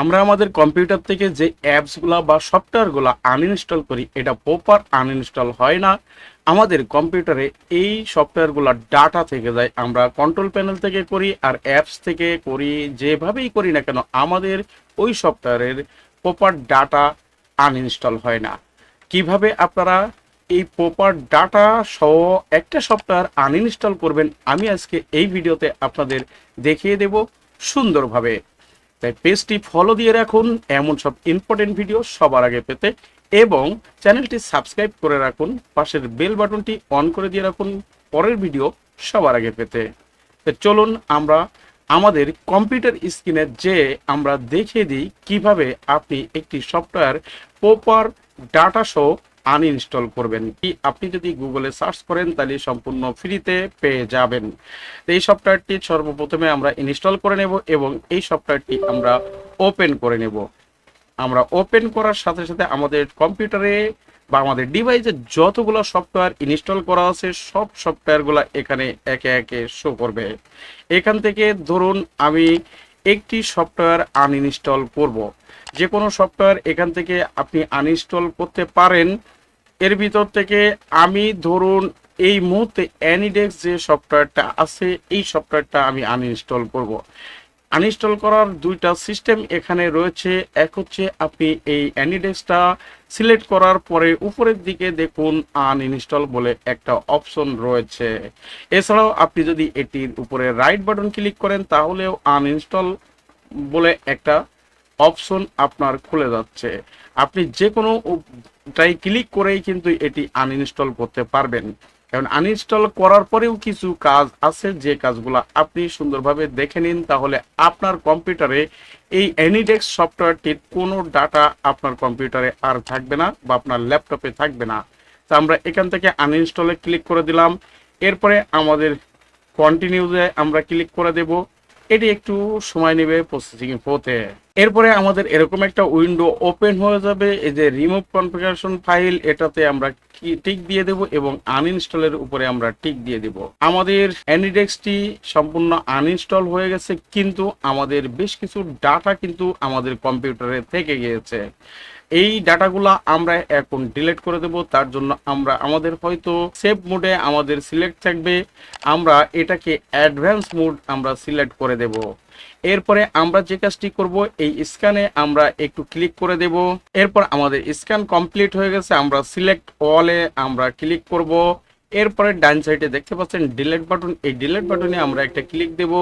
আমরা আমাদের কম্পিউটার থেকে যে অ্যাপসগুলো বা সফটওয়্যারগুলো আনইনস্টল করি, এটা প্রপার আনইনস্টল হয় না। আমাদের কম্পিউটারে এই সফটওয়্যারগুলো ডাটা থেকে যায়, আমরা কন্ট্রোল প্যানেল থেকে করি আর অ্যাপস থেকে করি, যেভাবেই করি না কেন, আমাদের ওই সফটওয়্যারের প্রপার ডাটা আনইনস্টল হয় না। কীভাবে আপনারা এই প্রপার ডাটা সহ একটা সফটওয়্যার আনইনস্টল করবেন, আমি আজকে এই ভিডিওতে আপনাদের দেখিয়ে দেব সুন্দরভাবে। তাই পেজটি ফলো দিয়ে রাখুন। এমন সব ইম্পর্টেন্ট ভিডিও সবার আগে পেতে এবং চ্যানেলটি সাবস্ক্রাইব করে রাখুন। পাশের বেল বাটনটি অন করে দিয়ে রাখুন পরের ভিডিও সবার আগে পেতে। তো চলুন আমরা আমাদের কম্পিউটার স্ক্রিনে যে আমরা দেখিয়ে দিই, কীভাবে আপনি একটি সফটওয়্যার প্রপার ডাটা সহ আনইনস্টল করবেন। কি আপনি যদি গুগলে সার্চ করেন, তাহলে সম্পূর্ণ ফ্রিতে পেয়ে যাবেন। এই সফটওয়্যারটি সর্বপ্রথমে আমরা ইনস্টল করে নেব এবং এই সফটওয়্যারটি আমরা ওপেন করে নেব। আমরা ওপেন করার সাথে সাথে আমাদের কম্পিউটারে বা আমাদের ডিভাইসে যতগুলো সফটওয়্যার ইনস্টল করা আছে, সব সফটওয়্যারগুলো এখানে একে একে শো করবে। এখান থেকে ধরুন আমি একটি সফটওয়্যার আনইনস্টল করব। যে কোনো সফটওয়্যার এখান থেকে আপনি আনইনস্টল করতে পারেন। এর ভিতর থেকে আমি ধরুন এই মুহূর্তে অ্যানিডেক্স যে সফটওয়্যারটা আছে, এই সফটওয়্যারটা আমি আনইনস্টল করব। আনইনস্টল করার দুইটা সিস্টেম এখানে রয়েছে। এক হচ্ছে আপনি এই অ্যানিডেক্সটা সিলেক্ট করার পরে উপরের দিকে দেখুন আনইনস্টল বলে একটা অপশন রয়েছে। এছাড়াও আপনি যদি এটির উপরে রাইট বাটন ক্লিক করেন, তাহলেও আনইনস্টল বলে একটা অপশন আপনার খুলে যাচ্ছে। আপনি যে কোনো টাই ক্লিক করেই কিন্তু এটি আনইনস্টল করতে পারবেন। কারণ আনইনস্টল করার পরেও কিছু কাজ আছে, যে কাজগুলো আপনি সুন্দরভাবে দেখে নিন, তাহলে আপনার কম্পিউটারে এই অ্যানিডেক্স সফটওয়্যারটির কোনো ডাটা আপনার কম্পিউটারে আর থাকবে না বা আপনার ল্যাপটপে থাকবে না। তো আমরা এখান থেকে আনইনস্টলে ক্লিক করে দিলাম। এরপরে আমাদের কন্টিনিউতে আমরা ক্লিক করে দেব। এটি একটু সময় নেবে প্রসেসিং হতে এরপরে আমাদের এরকম একটা উইন্ডো ওপেন হয়ে যাবে, এই যে রিমুভ কনফিগারেশন ফাইল এটাতে আমরা টিক দিয়ে দেব এবং আনইনস্টলের উপরে আমরা টিক দিয়ে দেব। আমাদের অ্যানিডেক্সটি সম্পূর্ণ আনইনস্টল হয়ে গেছে, কিন্তু আমাদের বেশ কিছু ডাটা কিন্তু আমাদের কম্পিউটারে থেকে গিয়েছে। এই ডাটাগুলা আমরা এখন ডিলিট করে দেব, তার জন্য আমরা আমাদের হয়তো সেভ মোডে আমাদের সিলেক্ট থাকবে, আমরা এটাকে অ্যাডভান্স মোড আমরা সিলেক্ট করে দেব। এরপরে আমরা যে কাজটি করব, এই স্ক্যানে আমরা একটু ক্লিক করে দেব। এরপর আমাদের স্ক্যান কমপ্লিট হয়ে গেছে, আমরা সিলেক্ট অলে আমরা ক্লিক করব। এরপরে ডান সাইডে দেখতে পাচ্ছেন, ডিলেট বাটন, এই ডিলেট বাটনে আমরা একটা ক্লিক দেব।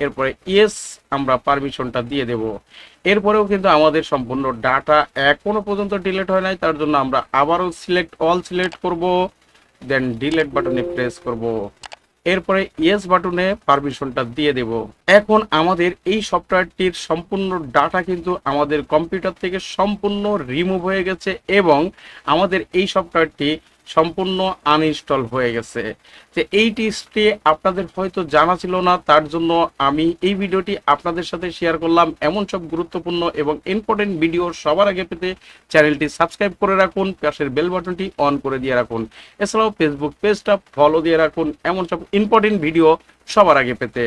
এরপরে ইয়েস আমরা পারমিশনটা দিয়ে দেব। এরপরেও কিন্তু আমাদের সম্পূর্ণ ডাটা এখনও পর্যন্ত ডিলেট হয় নাই, তার জন্য আমরা আবারও সিলেক্ট অল সিলেক্ট করব দেন ডিলেট বাটনে প্রেস করব। এরপরে ইয়েস বাটনে পারমিশনটা দিয়ে দেব। এখন আমাদের এই সফটওয়্যারটির সম্পূর্ণ ডাটা কিন্তু আমাদের কম্পিউটার থেকে সম্পূর্ণ রিমুভ হয়ে গেছে এবং আমাদের এই সফটওয়্যারটি সম্পূর্ণ আনইনস্টল হয়ে গেছে। যে এই টিপসটি আপনাদের হয়তো জানা ছিল না, তার জন্য আমি এই ভিডিওটি আপনাদের সাথে শেয়ার করলাম। এমন সব গুরুত্বপূর্ণ এবং ইম্পর্টেন্ট ভিডিও সবার আগে পেতে চ্যানেলটি সাবস্ক্রাইব করে রাখুন, পাশের বেল বাটনটি অন করে দিয়ে রাখুন। এছাড়াও ফেসবুক পেজটা ফলো দিয়ে রাখুন। এমন সব ইম্পর্টেন্ট ভিডিও সবার আগে পেতে।